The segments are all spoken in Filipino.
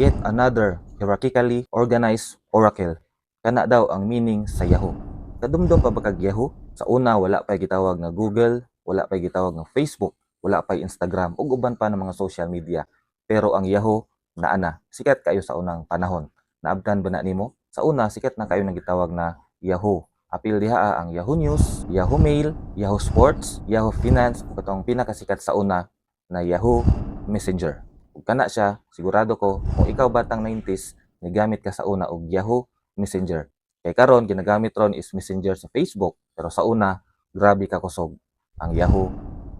Yet another hierarchically organized oracle. Kana daw ang meaning sa Yahoo. Kadumdum pa ba kag Yahoo? Sa una wala pa gitawag nga Google, wala pa gitawag nga Facebook, wala pa Instagram ug uban pa ng mga social media. Pero ang Yahoo naa na. Sikat kayo sa unang panahon. Naabtan ba na nimo? Sa una sikat na kayo nang gitawag na Yahoo. Apil diha ah, ang Yahoo News, Yahoo Mail, Yahoo Sports, Yahoo Finance ug katong pinakasikat sa una na Yahoo Messenger. Ug kana siya, sigurado ko kung ikaw batang 90s, nigamit ka sa una og Yahoo Messenger. Kay karon ginagamit ron is Messenger sa Facebook, pero sa una, grabe ka kusog ang Yahoo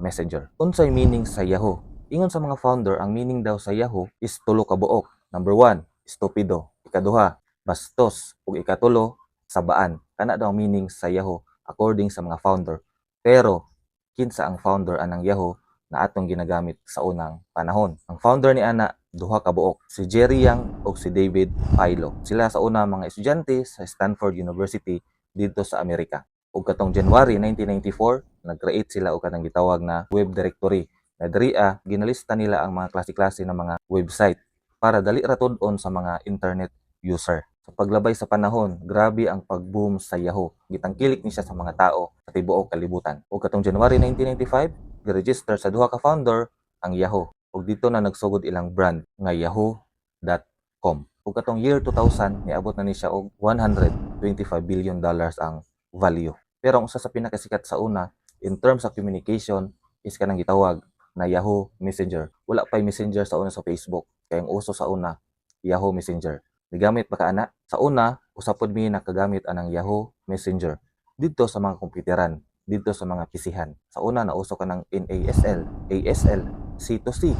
Messenger. Unsay meaning sa Yahoo? Ingon sa mga founder, ang meaning daw sa Yahoo is tulo ka buok. Number one, stupido. Ikaduha, bastos. Ug ikatulo, sabaan. Kana daw meaning sa Yahoo according sa mga founder. Pero kinsa ang founder anang Yahoo na atong ginagamit sa unang panahon. Ang founder ni ana duha ka buok, si Jerry Yang ug si David Philo. Sila sa una mga estudyante sa Stanford University dito sa Amerika. Ug katong January 1994, nag-create sila og kanang gitawag na web directory. Na diriya ginalista nila ang mga klase-klase ng mga website para dali ra tud-on sa mga internet user. Sa paglabay sa panahon, grabe ang pag-boom sa Yahoo. Gitangkilik ni siya sa mga tao sa tibuok kalibutan. Ug katong January 1995, gi-register sa duha ka founder ang Yahoo. Ug dito na nagsugod ilang brand nga yahoo.com. Ug katong year 2000, niabot na ni siya og 125 billion dollars ang value. Pero ang usa sa pinakasikat sa una in terms of communication is kanang gitawag na Yahoo Messenger. Wala pa'y Messenger sa una sa Facebook. Kaya ang uso sa una, Yahoo Messenger. Nigamit pa ka ana? Sa una, usapod mi nakagamit anang Yahoo Messenger dito sa mga komputeran, dito sa mga pisihan. Sa una, nauso ka ng NASL, ASL, C2C,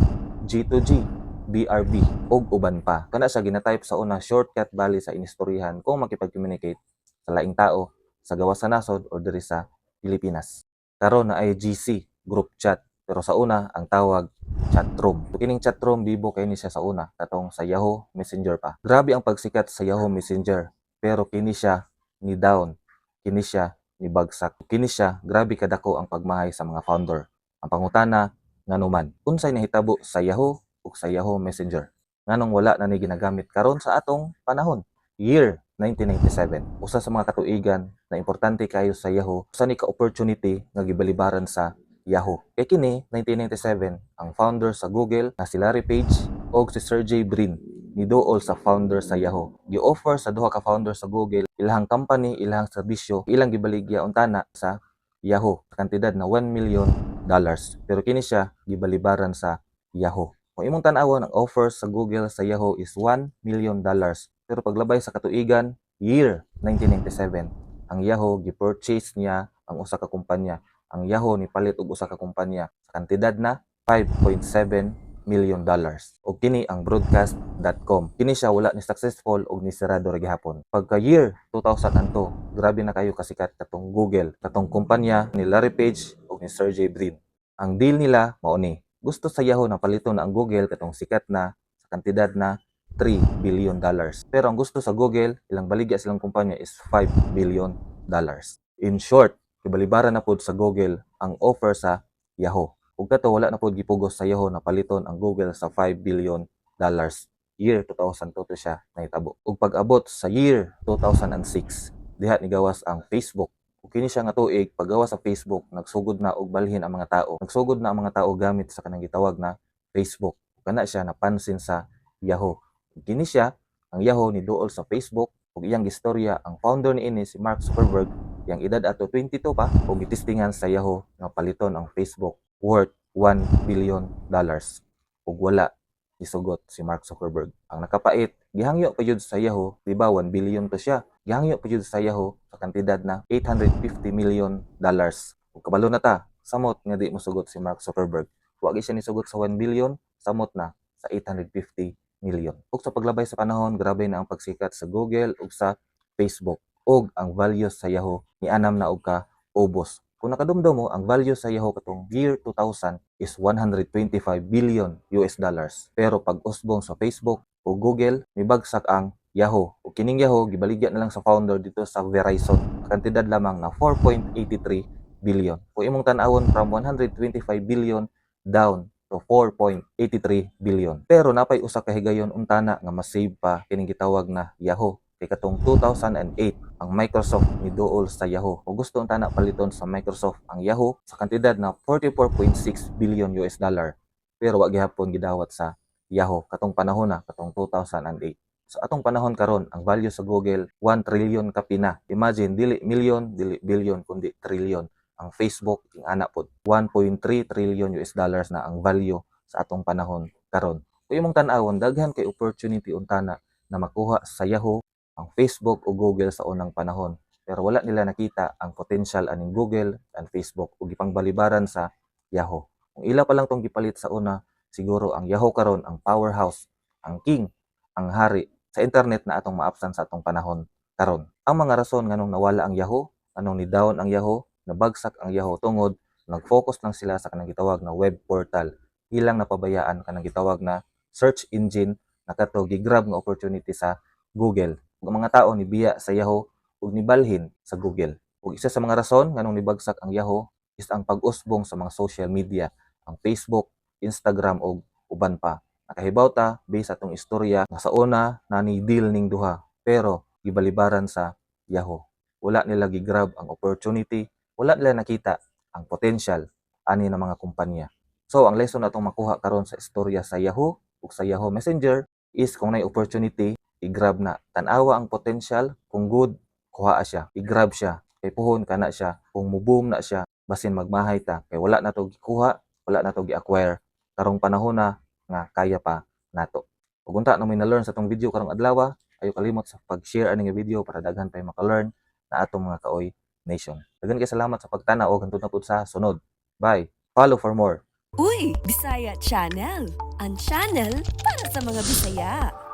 G2G, BRB, ug uban pa. Kana siya ginatype sa una shortcut bali sa inistoryahan kung makipag-communicate sa laing tao sa gawas sa nasod o diri sa Pilipinas. Karon na ay GC, group chat. Pero sa una, ang tawag chatroom. So, kining chatroom bibo kay ni siya sa una, katong sa Yahoo Messenger pa. Grabe ang pagsikat sa Yahoo Messenger, pero kini siya ni down, kini siya ni bagsak. Kini siya grabe kadako ang pagmahay sa mga founder. Ang pangutana nganuman, unsay nahitabo sa Yahoo ug sa Yahoo Messenger? Nganong wala na ni ginagamit karon sa atong panahon? Year 1997. Usa sa mga katuigan na importante kayo sa Yahoo, usa ni ka opportunity nga gibalibaran sa Yahoo. Kay kini 1997 ang founder sa Google na si Larry Page o si Sergey Brin ni duol sa founder sa Yahoo. Gi-offer sa duha ka founder sa Google ilahang company, ilahang serbisyo, ilang gibaligya untana sa Yahoo sa kantidad na 1 million dollars. Pero kini siya gibalibaran sa Yahoo. Kung imong tan-awon ang offer sa Google sa Yahoo is 1 million dollars. Pero paglabay sa katuigan, year 1997, ang Yahoo gi-purchase niya ang usa ka kumpanya ang Yahoo ni palit og usa ka kumpanya sa kantidad na 5.7 million dollars. Og kini ang broadcast.com. Kini siya wala ni successful og ni sirado ra gihapon. Pagka year 2002, grabe na kayo kasikat katong Google, katong kumpanya ni Larry Page og ni Sergey Brin. Ang deal nila mao ni gusto sa Yahoo na palito na ang Google katong sikat na sa kantidad na 3 billion dollars. Pero ang gusto sa Google, ilang baligya silang kumpanya is 5 billion dollars. In short, ibalibaran na pod sa Google ang offer sa Yahoo. Ug kato wala na pod gipugos sa Yahoo na paliton ang Google sa 5 billion dollars. Year 2002 to siya nahitabo. Ug pag-abot sa year 2006, diha ni gawas ang Facebook. Ug kini siya nga tuig paggawas sa Facebook, nagsugod na og balhin ang mga tao. Nagsugod na ang mga tao gamit sa kanang gitawag na Facebook. Ug kana siya napansin sa Yahoo. Ug kini siya ang Yahoo ni duol sa Facebook ug iyang gistorya ang founder ni ini si Mark Zuckerberg yang edad ato 22 pa ug gitistingan sa Yahoo nga paliton ang Facebook worth 1 billion dollars. Ug wala isugot si Mark Zuckerberg. Ang nakapait gihangyo pa jud sa Yahoo. Di ba 1 billion to siya. Gihangyo pa jud sa Yahoo sa kantidad na 850 million dollars. Ug kabalo na ta samot nga di mosugot si Mark Zuckerberg. Wa siya nisugot sa 1 billion samot na sa 850 million. Ug sa paglabay sa panahon, grabe na ang pagsikat sa Google ug sa Facebook. Ug ang values sa Yahoo ni anam na og ka ubos. Kung nakadumdum mo, ang value sa Yahoo katong year 2000 is 125 billion US dollars. Pero pag usbong sa Facebook o Google, mibagsak ang Yahoo. O kining Yahoo, gibaligya na lang sa founder dito sa Verizon. Kantidad lamang na 4.83 billion. Kung imong tan-awon from 125 billion down to 4.83 billion. Pero napay usa ka higayon untana nga mas-save pa kining gitawag na Yahoo kay katong 2008 ang Microsoft miduol sa Yahoo. O gusto untana paliton sa Microsoft ang Yahoo sa kantidad na 44.6 billion US dollar. Pero wa gihapon gidawat sa Yahoo katong panahon na katong 2008. Sa atong panahon karon ang value sa Google 1 trillion ka pina. Imagine dili million, dili billion kundi trillion. Ang Facebook ing ana pod 1.3 trillion US dollars na ang value sa atong panahon karon. Kung imong tan-awon daghan kay opportunity untana na makuha sa Yahoo, ang Facebook o Google sa unang panahon. Pero wala nila nakita ang potential aning Google and Facebook ug ipangbalibaran sa Yahoo. Kung ila pa lang tong gipalit sa una, siguro ang Yahoo karon ang powerhouse, ang king, ang hari sa internet na atong maapsan sa atong panahon karon. Ang mga rason nganong nawala ang Yahoo, anong ni down ang Yahoo, nabagsak ang Yahoo tungod nag-focus lang sila sa kanang gitawag na web portal. Ilang napabayaan kanang gitawag na search engine na kato gigrab nga opportunity sa Google. Ug ang mga tao ni biya sa Yahoo ug nibalhin sa Google. Ug isa sa mga rason nganong nibagsak ang Yahoo is ang pag-usbong sa mga social media, ang Facebook, Instagram ug uban pa. Nakahibaw ta based atong istorya nga sa una nani deal ning duha pero gibalibaran sa Yahoo. Wala nila gigrab ang opportunity, wala nila nakita ang potential ani ng mga kumpanya. So ang lesson natong makuha karon sa istorya sa Yahoo ug sa Yahoo Messenger is kung nay opportunity i-grab na. Tan-awa ang potential kung good kuha siya. I-grab siya. Kay puhon kana siya. Kung muboom na siya basin magmahay ta. Kay wala na to gikuha wala na to gi-acquire. Karong panahon na nga kaya pa nato. Ug unta na may na-learn sa tong video karong adlaw ayo kalimot sa pag-share ani nga video para daghan pa maka-learn na atong mga kaoy nation. Daghan kay salamat sa pagtanaw ug hantod na pud sa sunod. Bye. Follow for more. Uy, Bisaya Channel! Ang channel para sa mga Bisaya.